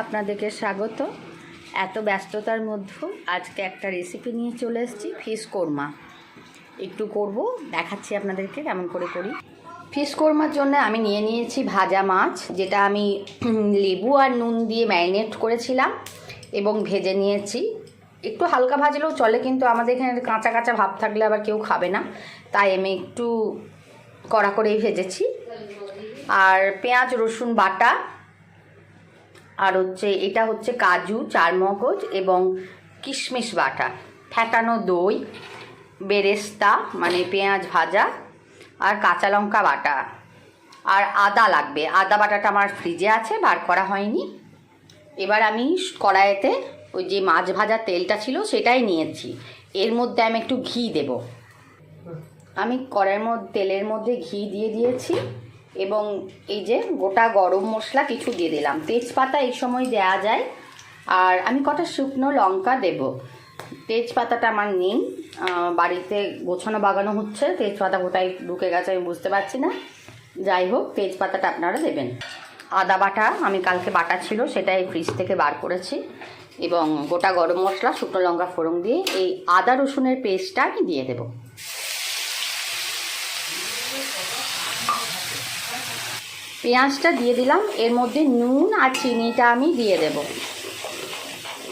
আপনাদেরকে স্বাগত। এত ব্যস্ততার মধ্যেও আজকে একটা রেসিপি নিয়ে চলে এসেছি ফিশ কোরমা একটু করব, দেখাচ্ছি আপনাদেরকে কেমন করে করি। ফিশ কোরমার জন্য আমি নিয়ে নিয়েছি ভাজা মাছ, যেটা আমি লেবু আর নুন দিয়ে ম্যারিনেট করেছিলাম এবং ভেজে নিয়েছি। একটু হালকা ভাজলেও চলে, কিন্তু আমাদের এখানে কাঁচা কাঁচা ভাব থাকলে আবার কেউ খাবে না। তাই আমি একটু কড়া করেই ভেজেছি। আর পেঁয়াজ, রসুন বাটা আর হচ্ছে এটা হচ্ছে কাজু, চারমগজ এবং কিশমিশ বাটা। ফ্যাটানো দই, বেরেস্তা মানে পেঁয়াজ ভাজা আর কাঁচা লঙ্কা বাটা। আর আদা লাগবে। আদা বাটাটা আমার ফ্রিজে আছে, বার করা হয়নি। এবার আমি কড়াইতে ওই যে মাছ ভাজা তেলটা ছিল সেটাই নিয়েছি। এর মধ্যে আমি একটু ঘি দেব। আমি কড়াইয়ের মধ্যে, তেলের মধ্যে ঘি দিয়ে দিয়েছি। এবং এই যে গোটা গরম মশলা কিছু দিয়ে দিলাম। তেজপাতা এই সময় দেয়া যায়। আর আমি কটা শুকনো লঙ্কা দেব। তেজপাতাটা আমার আহ, বাড়িতে গোছানো বাগানো হচ্ছে। তেজপাতা কোথায় ঢুকে গেছে আমি বুঝতে পারছি না। যাই হোক তেজপাতাটা আপনারা দেবেন। আদা বাটা আমি কালকে বাটা ছিল সেটাই ফ্রিজ থেকে বার করেছি। এবং গোটা গরম মশলা শুকনো লঙ্কা ফোড়ন দিয়ে এই আদা রসুনের পেস্টটা আমি দিয়ে দেবো। পেঁয়াজটা দিয়ে দিলাম। এর মধ্যে নুন আর চিনিটা আমি দিয়ে দেব।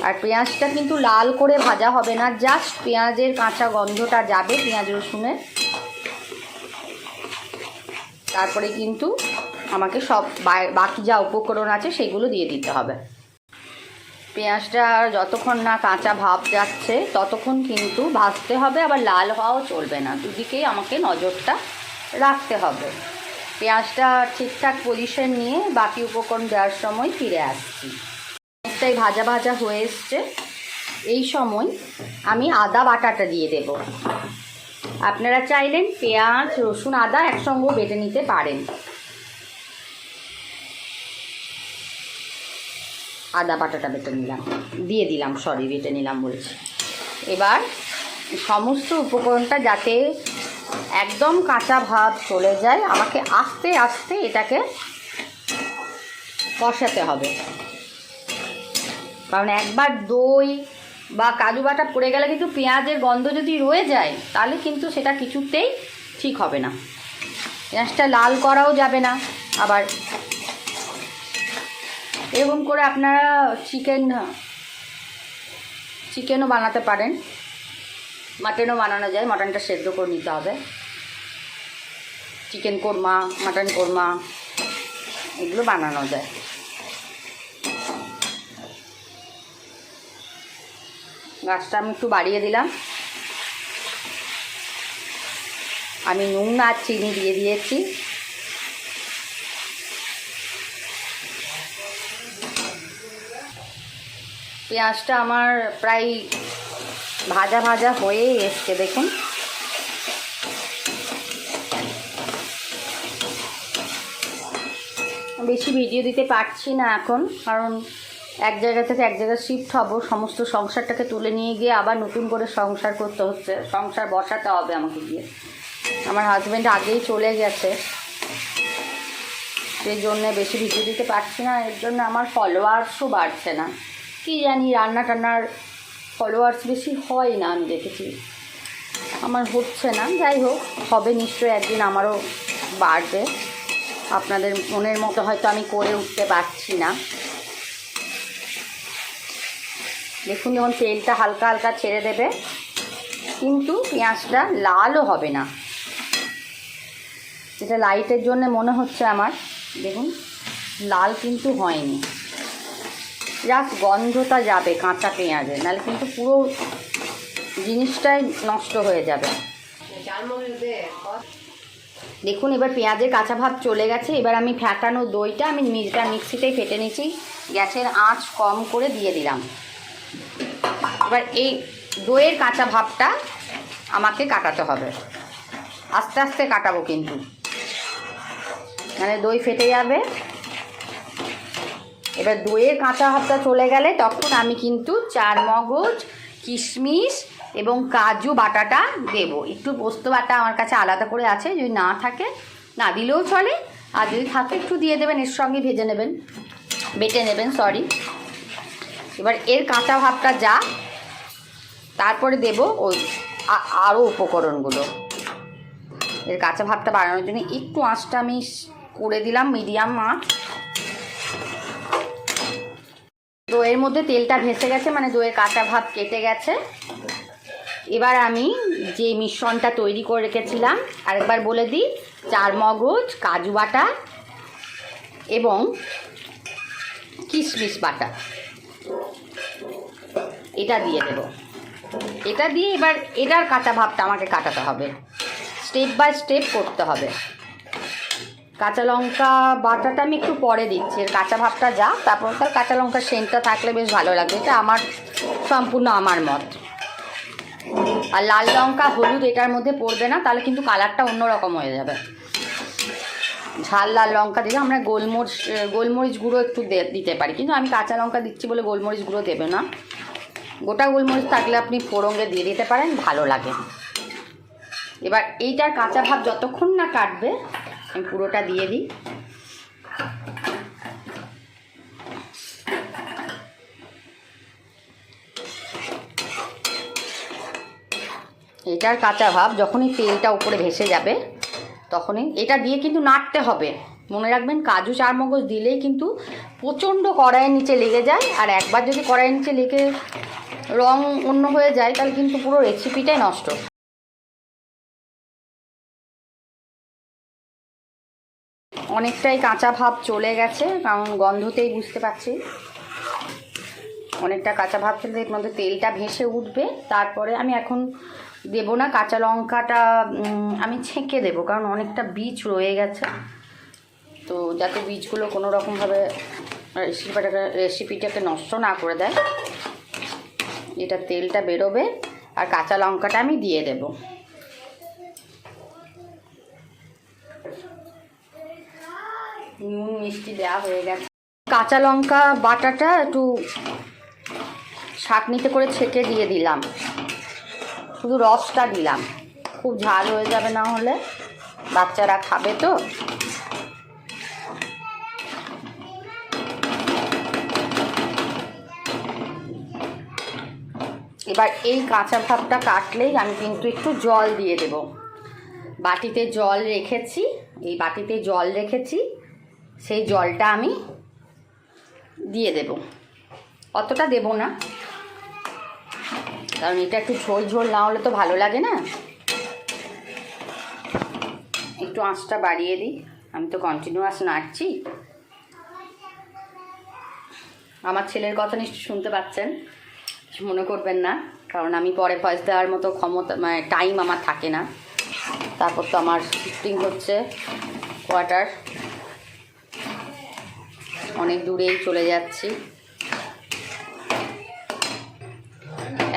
আর পেঁয়াজটা কিন্তু লাল করে ভাজা হবে না, জাস্ট পেঁয়াজের কাঁচা গন্ধটা যাবে, পেঁয়াজ রসুনের। তারপরে কিন্তু আমাকে সব বাকি যা উপকরণ আছে সেগুলো দিয়ে দিতে হবে। পেঁয়াজটা যতক্ষণ না কাঁচা ভাব যাচ্ছে, ততক্ষণ কিন্তু ভাজতে হবে, আবার লাল হওয়াও চলবে না। দুদিকেই আমাকে নজরটা রাখতে হবে। পেঁয়াজটা ঠিকঠাক পজিশন নিয়ে বাকি উপকরণ দেওয়ার সময় ফিরে আসছি। অনেকটাই ভাজা ভাজা হয়ে এসছে। এই সময় আমি আদা বাটাটা দিয়ে দেব। আপনারা চাইলেন পেঁয়াজ, রসুন, আদা একসঙ্গেও বেটে নিতে পারেন। আদা বাটাটা বেটে নিলাম। দিয়ে দিলাম সরি বেটে নিলাম বলছি। এবার সমস্ত উপকরণটা যাতে একদম কাঁচা ভাব চলে যায়। আমাকে আস্তে আস্তে এটাকে কষাতে হবে। কারণ একবার দই বা কাজু বাটা পড়ে গেলে কিন্তু পেঁয়াজের গন্ধ যদি রয়ে যায়, তাহলে কিন্তু সেটা কিছুতেই ঠিক হবে না। পেঁয়াজটা লাল করাও যাবে না। আবার এরকম করে আপনারা চিকেন, চিকেনও বানাতে পারেন। মাটনও বানানো যায়, মাটনটা সেদ্ধ করে নিতে হবে। চিকেন কোরমা মাটন কোরমা এগুলো বানানো যায়। গাছটা আমি একটু বাড়িয়ে দিলাম। আমি নুন আর চিনি দিয়ে দিয়েছি। পেঁয়াজটা আমার প্রায় ভাজা ভাজা হয়েই এসছে, দেখুন। বেশি ভিডিও দিতে পারছি না এখন, কারণ এক জায়গা থেকে এক জায়গায় শিফট হব, সমস্ত সংসারটাকে তুলে নিয়ে গিয়ে আবার নতুন করে সংসার করতে হচ্ছে, সংসার বসাতে হবে আমাকে গিয়ে। আমার হাজব্যান্ড আগেই চলে গেছে। সেই জন্য বেশি ভিডিও দিতে পারছি না, এর জন্য আমার ফলোয়ার্সও বাড়ছে না। কি জানি রান্না টান্নার ফলোয়ার্স বেশি হয় না, আমি দেখেছি। আমার হচ্ছে না, যাই হোক, হবে নিশ্চয়ই একদিন আমারও বাড়বে। আপনাদের মনের মতো হয়তো আমি করে উঠতে পারছি না। দেখুন, যেমন তেলটা হালকা হালকা ছেড়ে দেবে, কিন্তু পেঁয়াজটা লালও হবে না। এটা লাইটের জন্য মনে হচ্ছে আমার, দেখুন, লাল কিন্তু হয়নি। জাস্ট গন্ধটা যাবে কাঁচা পেঁয়াজে, নাহলে কিন্তু পুরো জিনিসটাই নষ্ট হয়ে যাবে। দেখুন, এবার পেঁয়াজের কাঁচা ভাব চলে গেছে। এবার আমি ফ্যাটানো দইটা, আমি মিজটা মিক্সিতেই ফেটে নিয়েছি। গ্যাসের আঁচ কম করে দিয়ে দিলাম। এবার এই দইয়ের কাঁচা ভাবটা আমাকে কাটাতে হবে। আস্তে আস্তে কাটাবো কিন্তু। মানে দই ফেটে যাবে। এবার দইয়ের কাঁচা ভাবটা চলে গেলে তখন আমি কিন্তু চার মগজ, কিশমিশ এবং কাজু বাটাটা দেব। একটু পোস্ত বাটা আমার কাছে আলাদা করে আছে, যদি না থাকে, না দিলেও চলে। আর যদি থাকে, একটু দিয়ে দেবেন, এর সঙ্গে ভেজে নেবেন। বেটে নেবেন সরি এবার এর কাঁচা ভাবটা যা, তারপরে দেব ওই আরও উপকরণগুলো। এর কাঁচা ভাবটা বানানোর জন্য একটু আঁচটা আমি করে দিলাম মিডিয়াম আঁচ। দইয়ের মধ্যে তেলটা ভেসে গেছে মানে দইয়ের কাঁচা ভাব কেটে গেছে। এবার আমি যে মিশ্রণটা তৈরি করে রেখেছিলাম, আরেকবার বলে দিই, চার মগজ, কাজু বাটা এবং কিশমিশ বাটা। এটা দিয়ে দেব। এটা দিয়ে এবার এটার কাঁচা ভাবটা আমাকে কাটাতে হবে। স্টেপ বাই স্টেপ করতে হবে। কাঁচা লঙ্কা বাটাটা আমি একটু পরে দিচ্ছি। কাঁচা ভাবটা যা, তারপর তার কাঁচা লঙ্কার সেন্টটা থাকলে বেশ ভালো লাগবে। এটা আমার, সম্পূর্ণ আমার মত। আর লাল লঙ্কা, হলুদ এটার মধ্যে পড়বে না, তাহলে কিন্তু কালারটা অন্যরকম হয়ে যাবে। ঝাল লাল লঙ্কা দিলে আমরা গোলমরিচ গোলমরিচ গুঁড়ো একটু দিতে পারি। কিন্তু আমি কাঁচা লঙ্কা দিচ্ছি বলে গোলমরিচ গুঁড়ো দেবে না। গোটা গোলমরিচ থাকলে আপনি ফোড়ঙ্গে দিয়ে দিতে পারেন, ভালো লাগে। এবার এইটার কাঁচা ভাব যতক্ষণ না কাটবে আমি পুরোটা দিয়ে দিই। এটার কাঁচা ভাব যখনই তেলটা উপরে ভেসে যাবে, তখনই এটা দিয়ে কিন্তু নাড়তে হবে। মনে রাখবেন, কাজু চারমগজ দিলেই কিন্তু প্রচণ্ড কড়াইয়ের নিচে লেগে যায়, আর একবার যদি কড়াইয়ের নিচে লেগে রং অন্য হয়ে যায়, তাহলে কিন্তু পুরো রেসিপিটাই নষ্ট। অনেকটাই কাঁচা ভাব চলে গেছে, কারণ গন্ধতেই বুঝতে পারছি। অনেকটা কাঁচা ভাব চলে এর মধ্যে তেলটা ভেসে উঠবে। তারপরে আমি এখন দেব না, কাঁচা লঙ্কাটা আমি ছেঁকে দেবো, কারণ অনেকটা বীজ রয়ে গেছে। তো যাতে বীজগুলো কোনো রকমভাবে রেসিপিটাকে রেসিপিটাকে নষ্ট না করে দেয় এটা তেলটা বেরোবে আর কাঁচা লঙ্কাটা আমি দিয়ে দেবো। নুন, মিষ্টি দেওয়া হয়ে গেছে। কাঁচা লঙ্কা বাটাটা একটু শাকনিতে করে ছেঁকে দিয়ে দিলাম। শুধু রসটা দিলাম। খুব ঝাল হয়ে যাবে না হলে। বাচ্চারা খাবে তো। এবার এই কাঁচা ভাবটা কাটলেই আমি কিন্তু একটু জল দিয়ে দেব। বাটিতে জল রেখেছি। এই বাটিতে জল রেখেছি। সেই জলটা আমি দিয়ে দেব। অতটা দেব না। কারণ এটা একটু ঝোল ঝোল না হলে তো ভালো লাগে না। একটু আঁচটা বাড়িয়ে দিই। আমি তো কন্টিনিউয়াস নাড়ছি। আমার ছেলের কথা নিশ্চয়ই শুনতে পাচ্ছেন। মনে করবেন না। কারণ আমি পরে ভয়েস দেওয়ার মতো ক্ষমতা মানে টাইম আমার থাকে না। তারপর তো আমার শিফটিং হচ্ছে কোয়ার্টার অনেক দূরেই চলে যাচ্ছি।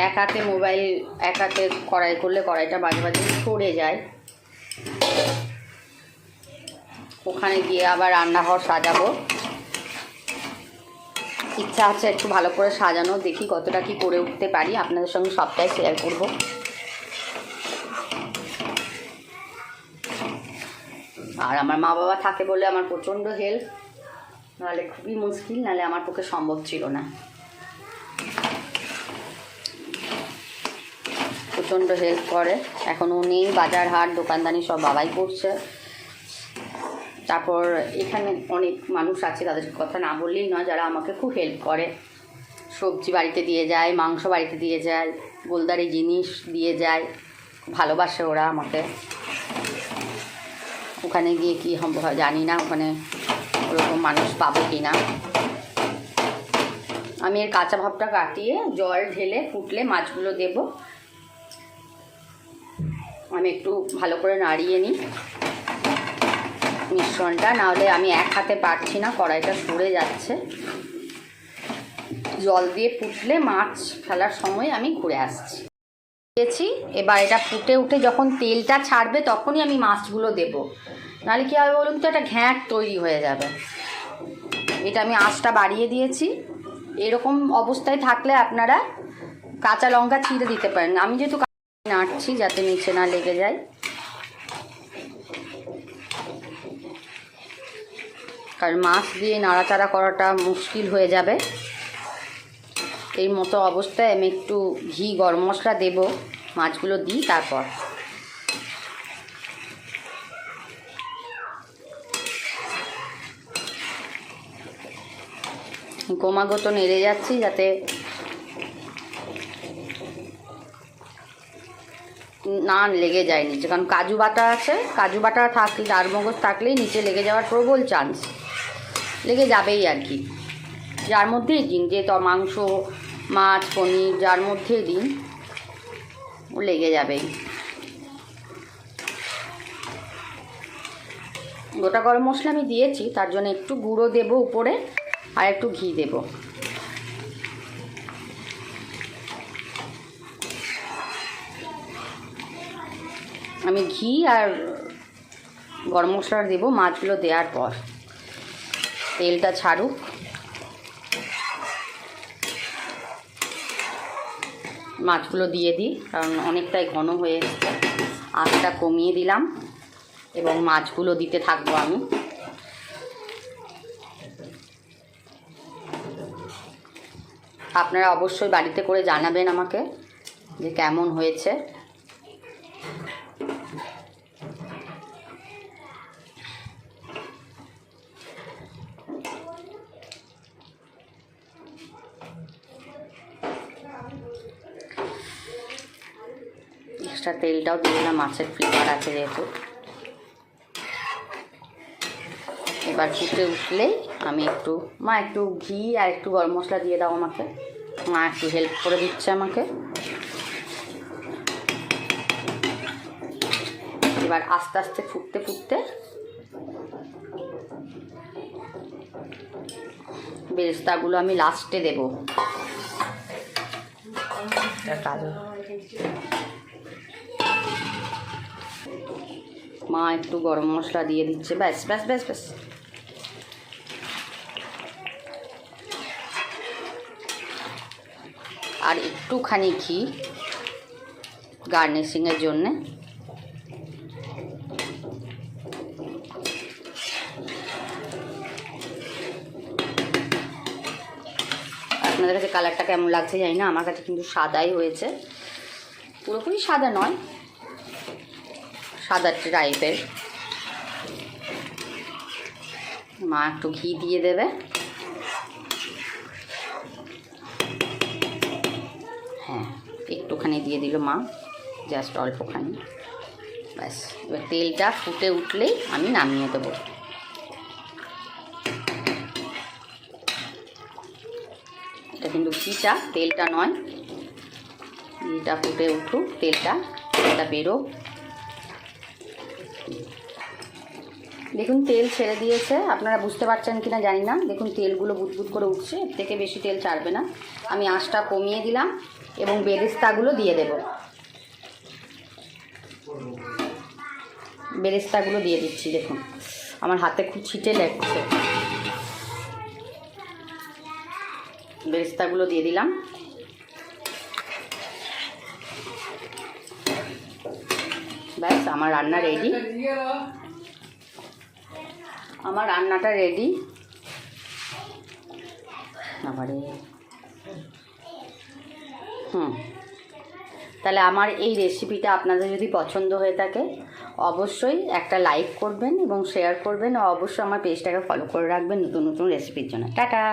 এক হাতে মোবাইল, এক হাতে কড়াই করলে কড়াইটা মাঝে মাঝে সরে যায়। ওখানে গিয়ে আবার রান্নাঘর সাজাবো। ইচ্ছা আছে একটু ভালো করে সাজানো, দেখি কতটা কি করে উঠতে পারি। আপনাদের সঙ্গে সবটাই শেয়ার করব। আর আমার মা বাবা থাকে বলে আমার প্রচণ্ড হেল্প নাহলে খুবই মুশকিল, নাহলে আমার পক্ষে সম্ভব ছিল না। প্রচণ্ড হেল্প করে। এখন উনি বাজার হাট, দোকানদানি সব বাবাই করছে। তারপর এখানে অনেক মানুষ আছে, তাদের কথা না বললেই নয়, যারা আমাকে খুব হেল্প করে। সবজি বাড়িতে দিয়ে যায়, মাংস বাড়িতে দিয়ে যায়, গোলদারি জিনিস দিয়ে যায়। ভালোবাসে ওরা আমাকে। ওখানে গিয়ে কী হবে হয় জানি না, ওখানে ওরকম মানুষ পাবো কি না আমি এর কাঁচা ভাবটা কাটিয়ে জল ঢেলে ফুটলে মাছগুলো দেব। আমি একটু ভালো করে নাড়িয়ে নিই। মিশ্রণটা, নাহলে আমি এক হাতে পারছি না, কড়াইটা সরে যাচ্ছে। জল দিয়ে ফুটলে মাছ ফেলার সময় আমি ঘুরে আসছি। দিয়েছি। এবার এটা ফুটে উঠে যখন তেলটা ছাড়বে তখনই আমি মাছগুলো দেবো। নাহলে কী হবে বলুন তো, একটা ঘ্যাঁট তৈরি হয়ে যাবে। এটা আমি আঁচটা বাড়িয়ে দিয়েছি। এরকম অবস্থায় থাকলে আপনারা কাঁচা লঙ্কা ছিঁড়ে দিতে পারেন। আমি যেহেতু নাড়ছি যাতে নিচে না লেগে যায়। কারণ মাছ দিয়ে নাড়াচাড়া করাটা মুশকিল হয়ে যাবে। এই মতো অবস্থায় আমি একটু ঘি, গরম মশলা দেবো। মাছগুলো দিই, তারপর। ক্রমাগত নেড়ে যাচ্ছি যাতে না লেগে যায় নিচে, কারণ কাজু বাটা আছে। কাজু বাটা থাকলে চারমগজ থাকলেই নিচে লেগে যাওয়ার প্রবল চান্স লেগে যাবেই আর কি। যার মধ্যেই যে মাংস মাছ, পনির, যার মধ্যেই দিন, ও লেগে যাবেই গোটা গরম মশলা আমি দিয়েছি, তার জন্য একটু গুঁড়ো দেবো উপরে, আর একটু ঘি দেবো। আমি ঘি আর গরম মশলা দেবো মাছগুলো দেওয়ার পর। তেলটা ছাড়ুক। মাছগুলো দিয়ে দিই, কারণ অনেকটাই ঘন হয়ে এসছে। আঁচটা কমিয়ে দিলাম এবং মাছগুলো দিতে থাকব আমি। আপনারা অবশ্যই বাড়িতে করে জানাবেন আমাকে যে কেমন হয়েছে। এক্সট্রা তেলটাও দিয়ে দিলাম, মাছের ফ্লেভার আছে যেহেতু। এবার ফুটে উঠলেই আমি একটু, মা একটু ঘি আর একটু গরম মশলা দিয়ে দাও আমাকে। মা একটু হেল্প করে দিচ্ছে আমাকে। এবার আস্তে আস্তে ফুটতে ফুটতে বেরেস্তাগুলো আমি লাস্টে দেবো। মা একটু গরম মশলা দিয়ে দিচ্ছে। ব্যাস ব্যাস ব্যাস ব্যাস। আর একটুখানি ঘি গার্নিশিংয়ের জন্যে। আপনাদের কাছে কালারটা কেমন লাগছে জানি না, আমার কাছে কিন্তু সাদাই হয়েছে। পুরোপুরি সাদা নয়। সাদা টাইপের মা একটু ঘি দিয়ে দেবে। হ্যাঁ একটুখানি দিয়ে দিল মা, জাস্ট অল্পখানি। ব্যাস, এবার তেলটা ফুটে উঠলেই আমি নামিয়ে দেবো। এটা কিন্তু ঘিটা, তেলটা নয়। ঘিটা ফুটে উঠুক, তেলটা তেলটা বেরো দেখুন, তেল ছেড়ে দিয়েছে। আপনারা বুঝতে পারছেন কি না জানি না। দেখুন, তেলগুলো বুদবুদ করে উঠছে। এর থেকে বেশি তেল ছাড়বে না। আমি আঁচটা কমিয়ে দিলাম এবং বেরেস্তাগুলো দিয়ে দেব। বেরেস্তাগুলো দিয়ে দিচ্ছি, দেখুন। আমার হাতে খুব ছিটে লাগছে। বেরেস্তাগুলো দিয়ে দিলাম। ব্যাস, আমার রান্না রেডি আমার রান্নাটা রেডি আবারে হুম। তাহলে আমার এই রেসিপিটা আপনাদের যদি পছন্দ হয়ে থাকে, অবশ্যই একটা লাইক করবেন এবং শেয়ার করবেন। অবশ্যই আমার পেজটাকে ফলো করে রাখবেন নতুন নতুন রেসিপির জন্য। টাটা!